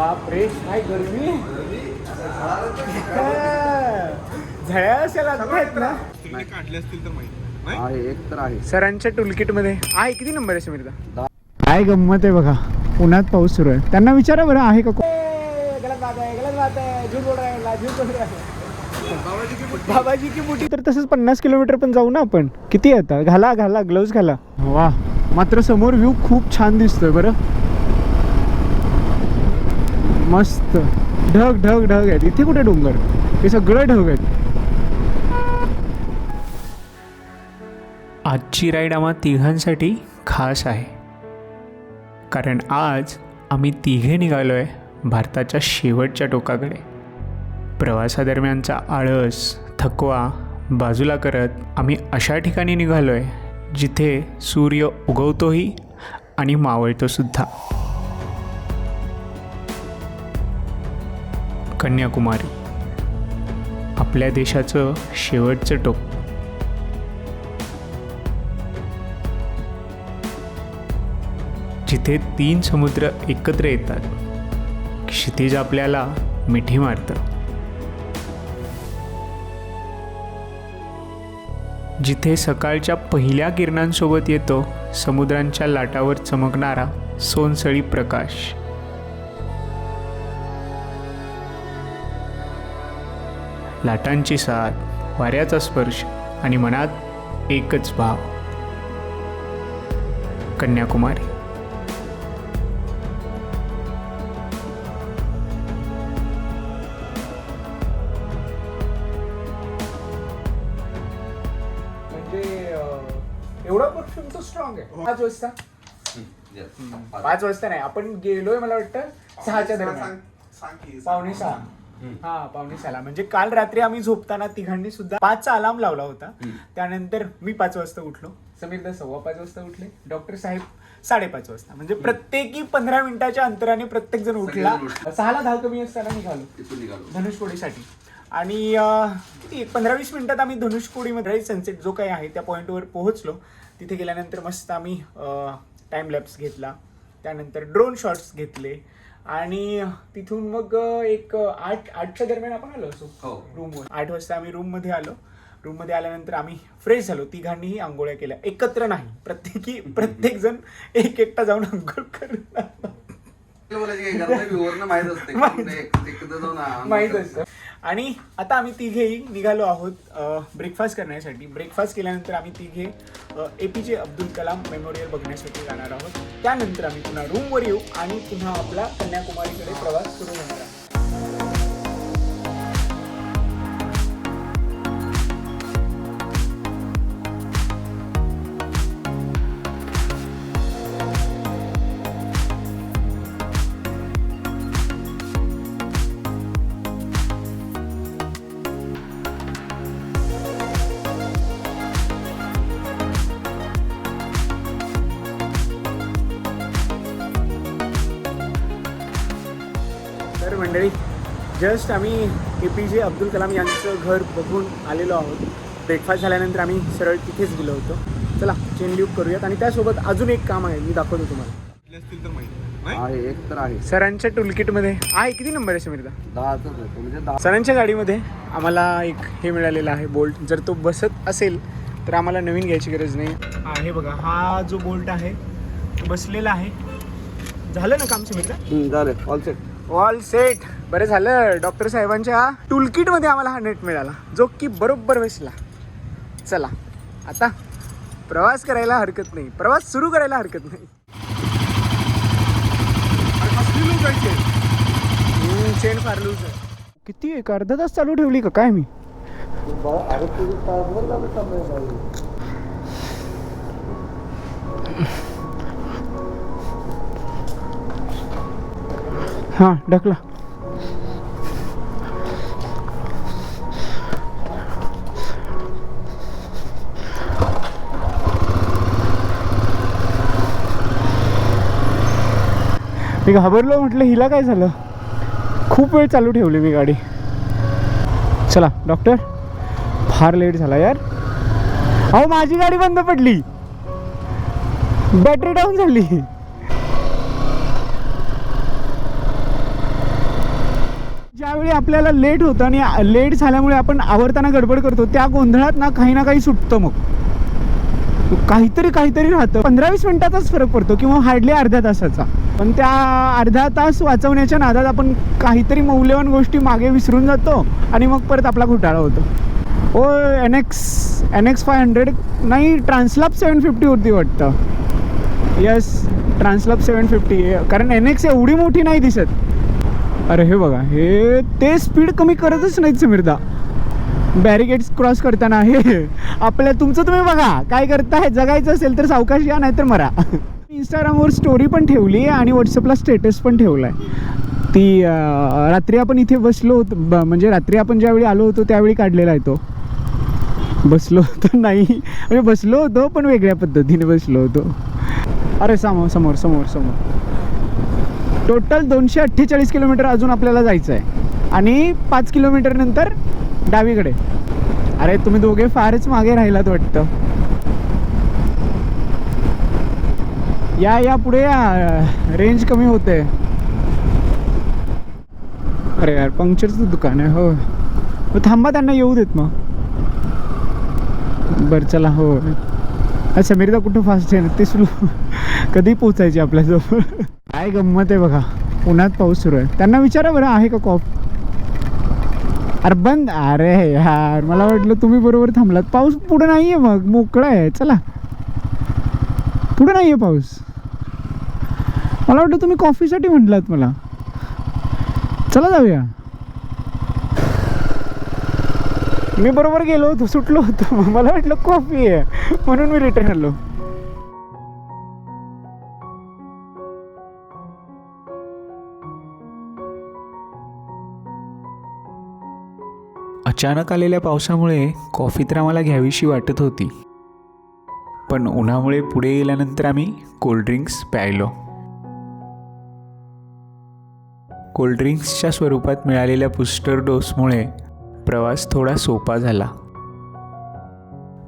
बाप रे काय गरमी? झळ्या अशा ना? काढले असतील तर माहिती. आहे एक तर आहे. सरांच्या टूलकिटमध्ये. आहे किती नंबर आहे समीरदा? काय गंमत आहे बघा. उन्हात पाऊस सुरू आहे. त्यांना विचारा बरं आहे का गलत बात आहे गलत बात आहे. झूठ बोल रहा है झूठ बोल रहा है बाबाजी की बुटी तर तसंच पन्नास किलोमीटर पण जाऊ ना आपण. किती आता? घाला घाला ग्लोव्ज घाला. वा मात्र समोर व्ह्यू खूप छान दिसतोय बरं. मस्त. ढग ढग ढग आहेत. इथे कुठे डोंगर? हे सगळं ढग आहेत. आजची राईड आम्हा तिघांसाठी खास आहे. कारण आज आम्ही तिघे निघालो आहे भारताच्या शेवटच्या टोकाकडे. प्रवासादरम्यानचा आळस थकवा बाजूला करत आम्ही अशा ठिकाणी निघालो आहे जिथे सूर्य उगवतोही आणि मावळतोसुद्धा. कन्याकुमारी. आपल्या देशाचं शेवटचं टोक. जिथे तीन समुद्र एकत्र येतात क्षितिज आपल्याला मिठी मारतं. जिथे सकाळच्या पहिल्या किरणांसोबत येतो समुद्रांच्या लाटावर चमकणारा सोनसळी प्रकाश. लाटांची साथ वाऱ्याचा स्पर्श आणि मनात एकच भाव. कन्याकुमारी. म्हणजे एवढा परफ्यूम तो स्ट्रॉंग आहे. पाच वाजता? पाच वाजता नाही आपण गेलोय मला वाटतं सहाच्या दरम्यान. पावणे सहा. हा पावणे सहाला म्हणजे काल रात्री आम्ही झोपताना तिघांनी सुद्धा पाचचा अलार्म लावला होता. त्यानंतर मी पाच वाजता उठलो. समीरदा सव्वा पाच वाजता उठले. डॉक्टर साहेब साडेपाच वाजता. म्हणजे प्रत्येकी पंधरा मिनिटाच्या अंतराने प्रत्येक जण उठला. सहाला दहा कमी असताना निघालो. तिथून निघालो. धनुषकोडीसाठी. आणि किती पंधरा वीस मिनिटात आम्ही धनुषकोडीमध्ये सनसेट जो काही आहे त्या पॉईंटवर पोहोचलो. तिथे गेल्यानंतर मस्त आम्ही टाइम लॅप्स घेतला. त्यानंतर ड्रोन शॉट्स घेतले. आणि तिथून मग एक आठ आठच्या दरम्यान आपण आलो असो हो. रूमवर. आठ वाजता आम्ही रूममध्ये आलो. रूममध्ये आल्यानंतर आम्ही फ्रेश झालो. तिघांनीही आंघोळ्या केल्या. एकत्र नाही. प्रत्येकी प्रत्येक जण एक एकटा जाऊन आंघोळ ना माहीत असते. आणि आता आम्ही तिघेही निघालो आहोत ब्रेकफास्ट करण्यासाठी. ब्रेकफास्ट केल्यानंतर आम्ही तिघे ए पी जे अब्दुल कलाम मेमोरियल बघण्यासाठी जाणार आहोत. त्यानंतर आम्ही पुन्हा रूमवर येऊ आणि पुन्हा आपला कन्याकुमारीकडे प्रवास सुरू होणार आहे. मंडळी जस्ट आम्ही ए पी जे अब्दुल कलाम यांचं घर बघून आलेलो आहोत. ब्रेकफास्ट झाल्यानंतर आम्ही सरळ तिथेच गेलो होतो. चला चेन ल्यूप करूयात आणि त्यासोबत अजून एक काम आहे मी दाखवतो तुम्हाला. काढले असतील तर माहिती. नाही? आहे एक तर आहे. सरांच्या टूलकिटमध्ये आहे किती नंबर आहे समीरदा? आहे. म्हणजे दहा सरांच्या गाडीमध्ये आम्हाला एक हे मिळालेलं आहे बोल्ट जर तो बसत असेल तर आम्हाला नवीन घ्यायची गरज नाही. हा हे बघा हा जो बोल्ट आहे तो बसलेला आहे. झालं ना काम समीरदा? झाले. ऑल सेट ऑल सेट बरं झालं. डॉक्टर साहेबांच्या टूलकिटमध्ये आम्हाला हा नेट मिळाला. जो की बरोबर बसला. चला. आता प्रवास करायला हरकत नाही. प्रवास सुरू करायला हरकत नाही. चेन फार लूज आहे किती एक अर्धा तास चालू ठेवली का? काय मी? हां ढकला. मी घाबरलो म्हटलं हिला काय झालं? खूप वेळ चालू ठेवली मी गाडी. चला डॉक्टर फार लेट झाला यार. अहो माझी गाडी बंद पडली. बॅटरी डाऊन झाली. ज्यावेळी आपल्याला लेट होतं आणि लेट झाल्यामुळे आपण आवरताना गडबड करतो. त्या गोंधळात ना काही ना काही सुटतं मग. काहीतरी काहीतरी राहतं. पंधरा वीस मिनिटाचाच फरक पडतो किंवा हार्डली अर्ध्या तासाचा. पण त्या अर्धा तास वाचवण्याच्या नादात आपण काहीतरी मौल्यवान गोष्टी मागे विसरून जातो आणि मग परत आपला घोटाळा होतो. O N X N X five hundred नाही ट्रान्सलाप सेवन फिफ्टी होती वाटतं. यस ट्रान्सलाप सेवन फिफ्टी कारण एन एक्स एवढी मोठी नाही दिसत. अरे हे बघा हे ते स्पीड कमी करतच नाहीत समीरदा. बॅरिकेड्स क्रॉस करताना हे आपल्या तुमचं तुम्ही बघा काय करताय जगायचं असेल तर सावकाश या नाहीतर मरा. इंस्टाग्रामवर स्टोरी पण ठेवली आणि व्हॉट्सअपला स्टेटस पण ठेवला आहे ती रात्री आपण इथे बसलो होतो ब- म्हणजे रात्री आपण ज्यावेळी आलो होतो त्यावेळी काढलेला आहे तो. बसलो होतो नाही. म्हणजे बसलो होतो पण वेगळ्या पद्धतीने बसलो होतो. अरे समोर समोर समोर समोर. टोटल दोनशे अठ्ठेचाळीस किलोमीटर अजून आपल्याला जायचं आहे आणि पाच किलोमीटर नंतर डावीकडे. अरे तुम्ही दोघे फारच मागे राहिलात वाटतं. या या पुढे या. रेंज कमी होते. अरे यार पंक्चरचं दुकान आहे हो थांबा त्यांना येऊ देत मग. बरं चला हो अच्छा मेरीदा कुठं फास्ट आहे? ना ते सुरू कधी पोचायची आपल्याजवळ काय गंमत आहे बघा. उन्हात पाऊस सुरू आहे. त्यांना विचारा बरं आहे का कॉफ अरे बंद. अरे यार मला वाटलं तुम्ही बरोबर थांबलात. पाऊस पुढे नाही आहे मग. मोकळा आहे. चला. पुढे नाही आहे पाऊस. मला वाटलं तुम्ही कॉफीसाठी म्हटलात मला. चला जाऊया. मी बरोबर गेलो होतो सुटलो होतो. मला वाटलं कॉफी आहे. म्हणून मी रिटर्न आलो. अचानक आलेल्या पावसामुळे कॉफी तर आम्हाला घ्यावीशी वाटत होती. पण उन्हामुळे पुढे गेल्यानंतर आम्ही कोल्ड्रिंक्स प्यायलो. कोल्ड्रिंक्सच्या स्वरूपात मिळालेल्या बूस्टर डोसमुळे प्रवास थोडा सोपा झाला.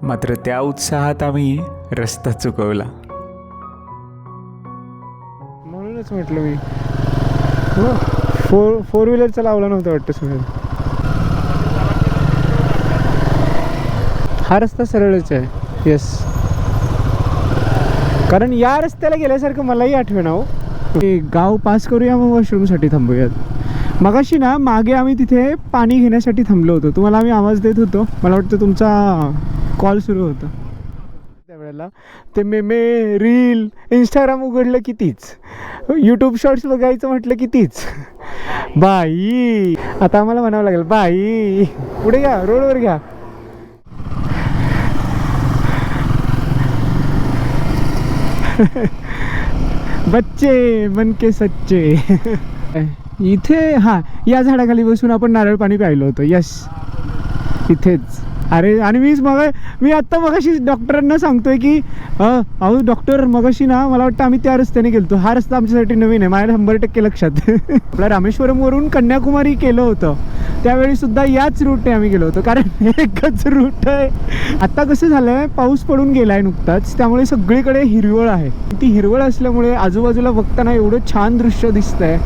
मात्र त्या उत्साहात आम्ही रस्ता चुकवला. म्हणूनच म्हटलं मी. हो, फोर फोर व्हीलरचा लावला नव्हता वाटतं सुनील. हा रस्ता सरळच आहे. येस कारण या रस्त्याला गेल्यासारखं मलाही आठवेना हो. गाव पास करूया मग वॉशरूमसाठी थांबूयात. मगाशी ना मागे आम्ही तिथे पाणी घेण्यासाठी थांबलो होतो. तुम्हाला आम्ही आवाज देत होतो. मला वाटतं तुमचा कॉल सुरू होता. त्यावेळेला ते मेमे रील इंस्टाग्राम उघडलं की तीच. यूट्यूब शॉर्ट्स बघायचं म्हटलं की तीच. बाई. आता आम्हाला म्हणावं लागेल बाई. पुढे घ्या रोडवर घ्या. बच्चे मन के सच्चे. इथे हा या झाडाखाली बसून आपण नारळ पाणी प्यायलो होतो. यस इथेच. अरे आणि मीच मग मी आत्ता मगाशी डॉक्टरांना सांगतोय की अहो डॉक्टर मगाशी ना मला वाटतं आम्ही त्या रस्त्याने गेलतो. हा रस्ता आमच्यासाठी नवीन आहे. माझ्या शंभर टक्के लक्षात. आपल्या रामेश्वरमवरून कन्याकुमारी केलं होतं. त्यावेळी सुद्धा याच रूटने आम्ही गेलो होतो. कारण एकच रूट आहे. आता कसं झालंय पाऊस पडून गेलाय नुकताच. त्यामुळे सगळीकडे हिरवळ आहे. ती हिरवळ असल्यामुळे आजूबाजूला बघताना एवढं छान दृश्य दिसतंय.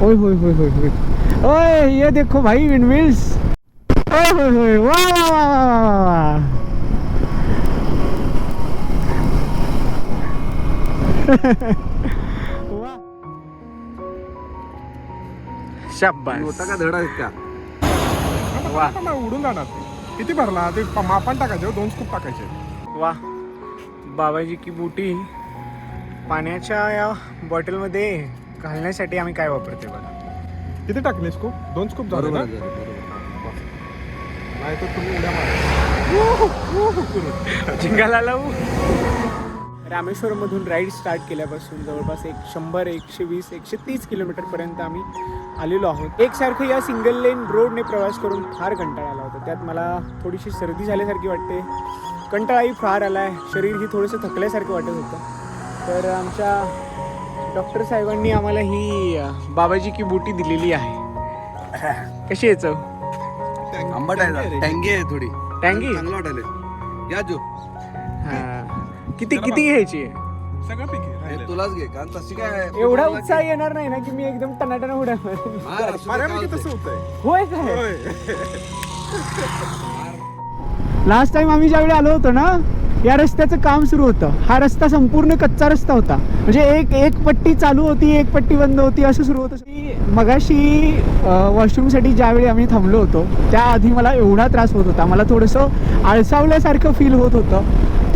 होय होय होय होय होय. ओय ये देखो भाई विणविल्स ओय होय होय. वा वा होता का धडा का? वा. पण उडून जाणार ते. किती भरला? ते प- मापान टाकायचे हो, दोन स्कूप टाकायचे. वा. बाबाजी की बुटी. पाण्याच्या या बॉटलमध्ये घालण्यासाठी आम्ही काय वापरते बघा. किती टाकले स्कूप? दोन स्कूप झाले बरोबर ना. नाही तर तुम्ही उड्या मारा. जिंगाला लावू रामेश्वरमधून राईड स्टार्ट केल्यापासून जवळपास एक शंभर एकशे वीस एकशे तीस किलोमीटरपर्यंत आम्ही आलेलो आहोत. एकसारखं या सिंगल लेन रोडने प्रवास करून फार कंटाळा आला होता. त्यात मला थोडीशी सर्दी झाल्यासारखी वाटते. कंटाळाही फार आला आहे शरीरही थोडंसं थकल्यासारखं वाटत होतं. तर आमच्या डॉक्टर साहेबांनी आम्हाला ही बाबाजी की बुटी दिलेली आहे. कशी आहे चव? आंबट आहे. टँगी आहे थोडी. टँगी? चांगलं वाटायला या जो. हा. किती किती घ्यायची आहे? सगळं पीक आहे हे राहिलेलं. तुलाच घे कारण तशी काय एवढा उत्साह येणार नाही ना की मी एकदम टनाटना उड्या मारेन. मार, असू दे, बऱ्यापैकी काय तसं होतंय. होतंय होय काय होय. लास्ट टाइम आम्ही ज्यावेळी आलो होतो ना या रस्त्याचं काम सुरू होतं हा रस्ता संपूर्ण कच्चा रस्ता होता म्हणजे एक एक पट्टी चालू होती एक पट्टी बंद होती असं सुरू होतं की मगाशी वॉशरूमसाठी ज्यावेळी आम्ही थांबलो होतो त्याआधी मला एवढा त्रास होत होता मला थोडंसं आळसावल्यासारखं फील होत होतं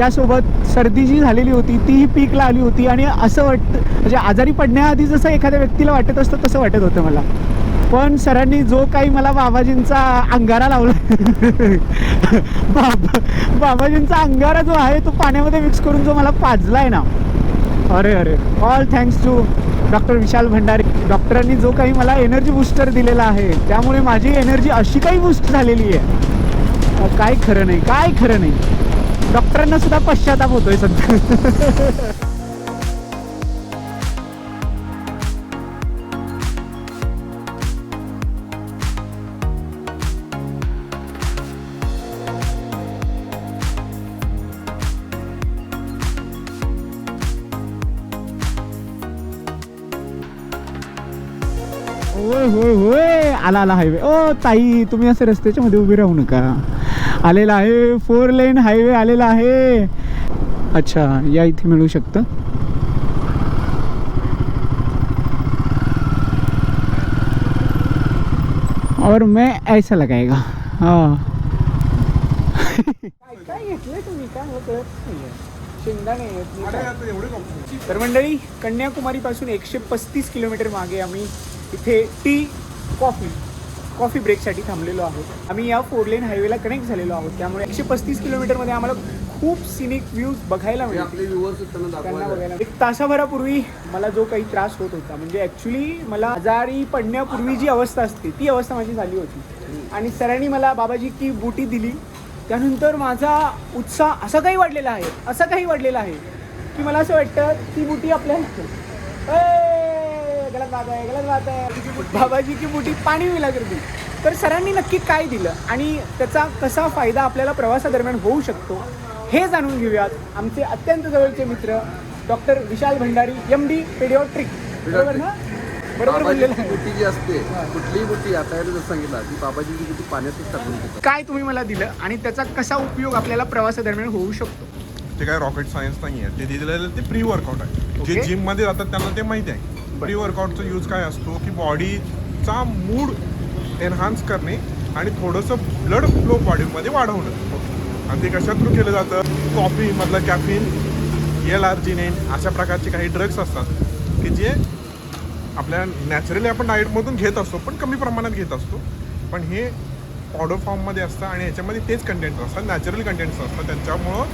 त्यासोबत सर्दी जी झालेली होती तीही पीकला आली होती आणि असं वाटतं म्हणजे आजारी पडण्याआधी जसं एखाद्या व्यक्तीला वाटत असतं तसं वाटत होतं मला. पण सरांनी जो काही मला बाबाजींचा अंगारा लावला बाबा बाबाजींचा अंगारा जो आहे तो पाण्यामध्ये मिक्स करून जो मला पाजला आहे ना. अरे अरे. All thanks to doctor Vishal Bhandari. डॉक्टरांनी जो काही मला एनर्जी बूस्टर दिलेला आहे त्यामुळे माझी एनर्जी अशी काही बूस्ट झालेली आहे. काय खरं नाही काय खरं नाही. डॉक्टरांना सुद्धा पश्चाताप होतोय सध्या. होय होय होय आला आला हायवे ओ ताई तुम्ही असं रस्त्याच्या मध्ये उभे राहू नका. आलेला आहे. फोर लेन हायवे आलेला आहे. अच्छा या इथे मिळू शकतं? और मैं ऐसा लगाएगा. हा. काय घेतलंय तुम्ही काय तर मंडळी कन्याकुमारीपासून एकशे पस्तीस किलोमीटर मागे आम्ही इथे टी कॉफी कॉफी ब्रेकसाठी थांबलेलो आहोत. आम्ही या फोर लेन हायवेला कनेक्ट झालेलो आहोत. त्यामुळे एकशे पस्तीस किलोमीटरमध्ये आम्हाला खूप सिनिक व्ह्यूज बघायला मिळतील. दाखवायला. बघायला एक तासाभरापूर्वी मला जो काही त्रास होत होता म्हणजे ॲक्च्युली मला आजारी पडण्यापूर्वी जी अवस्था असते ती अवस्था माझी झाली होती. आणि सरांनी मला बाबाजी की बुटी दिली. त्यानंतर माझा उत्साह असा काही वाढलेला आहे असा काही वाढलेला आहे की मला असं वाटतं ती बुटी आपल्याला गलत बात आहे गलत बात आहे. बाबाजी की बुटी पाणी मिला करते. तर सरांनी नक्की काय दिलं आणि त्याचा कसा फायदा आपल्याला प्रवासादरम्यान होऊ शकतो हे जाणून घेऊयात आमचे अत्यंत जवळचे मित्र doctor Vishal Bhandari M D pediatric बरोबर ना? बरोबर बोललेलं बाबाजीची आहे. बुटी जी असते कुठलीही बुटी आता याने जर सांगितलं ती बाबाजीची बुटी पाण्यातच टाकून देतात. काय तुम्ही मला दिलं आणि त्याचा कसा उपयोग आपल्याला प्रवासादरम्यान होऊ शकतो? ते काय रॉकेट सायन्स नाही आहे ते दिलेलं ते प्री वर्कआउट आहे. जे Okay. जिममध्ये जातात त्यांना ते माहिती आहे. प्री वर्कआउटचा यूज काय असतो की बॉडीचा मूड एनहान्स करणे आणि थोडंसं ब्लड फ्लो बॉडीमध्ये वाढवणं. आणि ते कशा थ्रू केलं जातं? कॉफी मधलं कॅफिन एल आर्जिनेन अशा प्रकारचे काही ड्रग्स असतात की जे आपल्या नॅचरली आपण डाएटमधून घेत असतो पण कमी प्रमाणात घेत असतो. पण हे पावडर फॉर्ममध्ये असतं आणि ह्याच्यामध्ये तेच कंटेंट्स असतात नॅचरल कंटेंट्स असतात त्यांच्यामुळं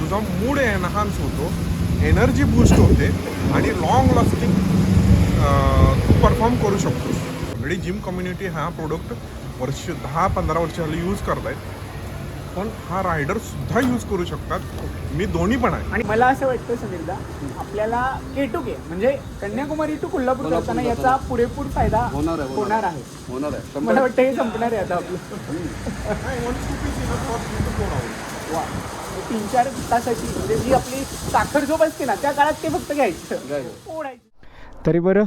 तुझा मूड एनहान्स होतो एनर्जी बूस्ट होते आणि लॉंग लास्टिंग तू परफॉर्म करू शकतोस ऑलरेडी जिम कम्युनिटी हा प्रोडक्ट वर्ष दहा पंधरा वर्ष झाली यूज करतायत. पण हा रायडर सुद्धा यूज करू शकतात. मी दोन्ही पण आहे. आणि मला असं वाटतं समीरदा आपल्याला के टू के म्हणजे कन्याकुमारी टू कोल्हापूर जाताना याचा पुरेपूर फायदा होणार आहे होणार आहे. होणार आहे. मला वाटतं हे संपणार आहे आता आपलं. वा. तीन चार तासाची म्हणजे जी आपली साखर झोप असते ना त्या काळात ते फक्त घ्यायचं. घ्यायचं. ओढायचं. तरी बरं.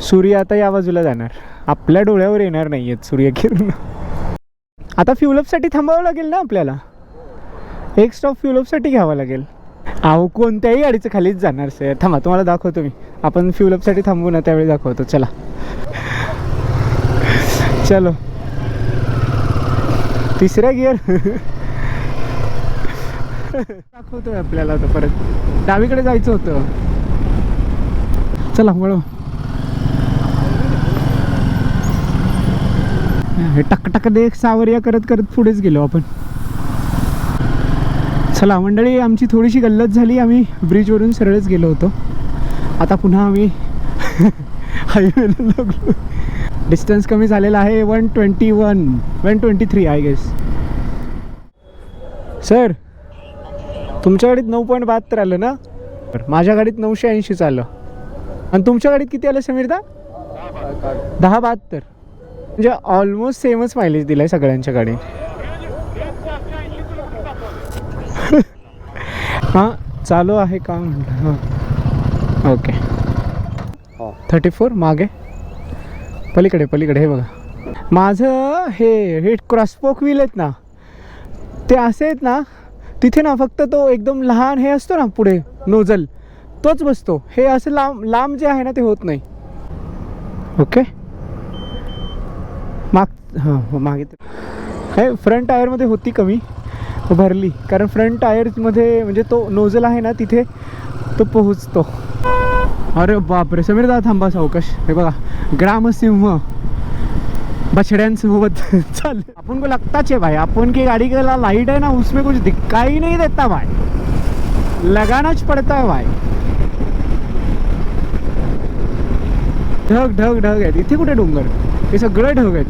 सूर्य आता या बाजूला जाणार. आपल्या डोळ्यावर येणार नाही आहेत सूर्यकिरण आता फ्युलअपसाठी थांबावं लागेल ना आपल्याला? एक स्टॉप फ्युलअपसाठी घ्यावा लागेल. अहो कोणत्याही गाडीचं खालीच जाणार सर थांबा तुम्हाला दाखवतो मी. आपण फ्युलअपसाठी थांबू ना त्यावेळी दाखवतो. चला. चलो. तिसरा गिअर दाखवतोय आपल्याला आता परत. डावीकडे जायचं होतं. चला वळव. हे टकटक टक देख करत करत पुढेच गेलो आपण. चला मंडळी आमची थोडीशी गल्लत झाली. आम्ही ब्रिजवरून सरळच गेलो होतो. आता पुन्हा आम्ही हायवेला लागलो. डिस्टन्स कमी झालेला आहे. One twenty one one twenty three I guess sir तुमच्या गाडीत नऊ पॉईंट बहात्तर आलं ना? बरं, माझ्या गाडीत नऊशे ऐंशीच आलं. आणि तुमच्या गाडीत किती आलं समीरदा दहा बहात्तर. म्हणजे ऑलमोस्ट सेमच मायलेज दिलाय सगळ्यांच्या गाडी हां चालू आहे का म्हटलं ओके थर्टी फोर मागे. पलीकडे पलीकडे हे बघा. माझं हे हे क्रॉसपोक व्हील आहेत ना ते असे आहेत ना तिथे ना फक्त तो एकदम लहान हे असतो ना पुढे नोजल तोच बसतो. हे असं लांब लांब जे आहे ना ते होत नाही. ओके माग हां हो, मागे हे फ्रंट टायरमध्ये होती कमी भरली. कारण फ्रंट टायरमध्ये म्हणजे तो नोझल आहे ना तिथे तो पोहोचतो. अरे बापरे समीर दादा थांबा सावकाश. हे बघा ग्रामसिंह. बछड्यांसोबत चाल आपण को लगताच है भाई. अपन की गाड़ी का लाइट है ना उसमें कुछ दिखाई नहीं देता भाई. लगानाच पड़ता है भाई. ढग ढग ढग आहेत. इथे कुठे डोंगर? हे सगळं ढग आहेत.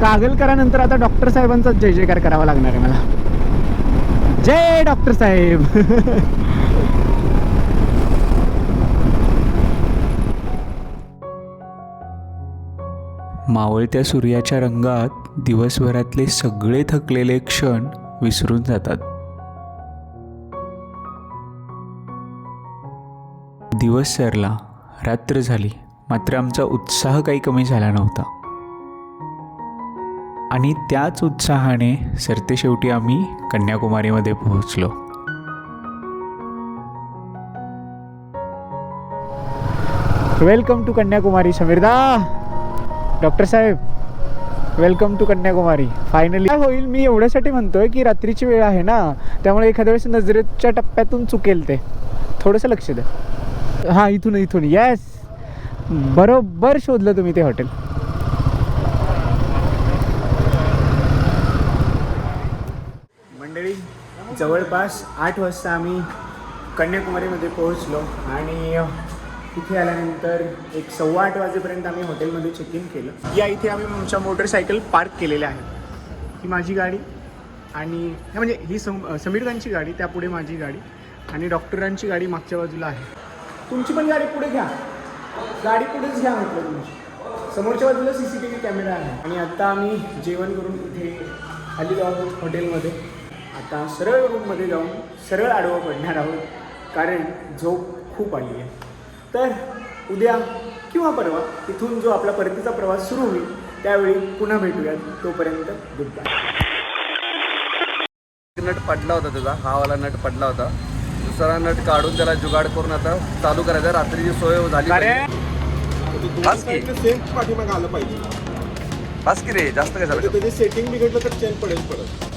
कागलकरानंतर आता डॉक्टर साहेबांचा जय जयकार करावा लागणार आहे मला. जय डॉक्टर साहेब. मावळत्या सूर्याच्या रंगात दिवसभरातले सगळे थकलेले क्षण विसरून जातात. दिवस सरला. रात्र झाली. मात्र आमचा उत्साह काही कमी झाला नव्हता. आणि त्याच उत्साहाने सरते शेवटी आम्ही कन्याकुमारीमध्ये पोहोचलो. वेलकम टू कन्याकुमारी समीरदा. डॉक्टर साहेब वेलकम टू कन्याकुमारी. फायनली काय होईल? मी एवढ्यासाठी म्हणतोय की रात्रीची वेळ आहे ना त्यामुळे एखाद्या वेळेस नजरेच्या टप्प्यातून चुकेल ते. थोडंसं लक्ष द्या. हां इथून इथून. येस बरोबर शोधलं तुम्ही ते हॉटेल मंडळी जवळपास आठ वाजता आम्ही कन्याकुमारीमध्ये पोहोचलो आणि तिथे आल्यानंतर एक सव्वा आठ वाजेपर्यंत आम्ही हॉटेलमध्ये चेक इन केलं. या इथे आम्ही आमच्या मोटरसायकल पार्क केलेल्या आहेत. ही माझी गाडी आणि म्हणजे ही सम समीरकांची गाडी त्यापुढे माझी गाडी आणि डॉक्टरांची गाडी मागच्या बाजूला आहे. तुमची पण गाडी पुढे घ्या. गाडी पुढेच घ्या म्हटलं तुमची समोरच्या बाजूला C C T V camera आहे. आणि आता आम्ही जेवण करून कुठे खाली आहोत हॉटेलमध्ये. आता सरळ रूममध्ये जाऊन सरळ आडवं पडणार आहोत. कारण झोप खूप आली आहे. तर उद्या किंवा परवा इथून जो आपला परतीचा प्रवास सुरू होईल त्यावेळी पुन्हा भेटूयात. तोपर्यंत गुड बाय नट पडला होता तुझा. हा वाला नट पडला होता. दुसरा नट काढून त्याला जुगाड करून आता चालू करायचा. रात्रीची सोय झाली. बस की. सेम पाठीमागे आलं पाहिजे. बस की रे जास्त काय झालं? त्याची सेटिंग बिघडलं तर चेन पडेल परत.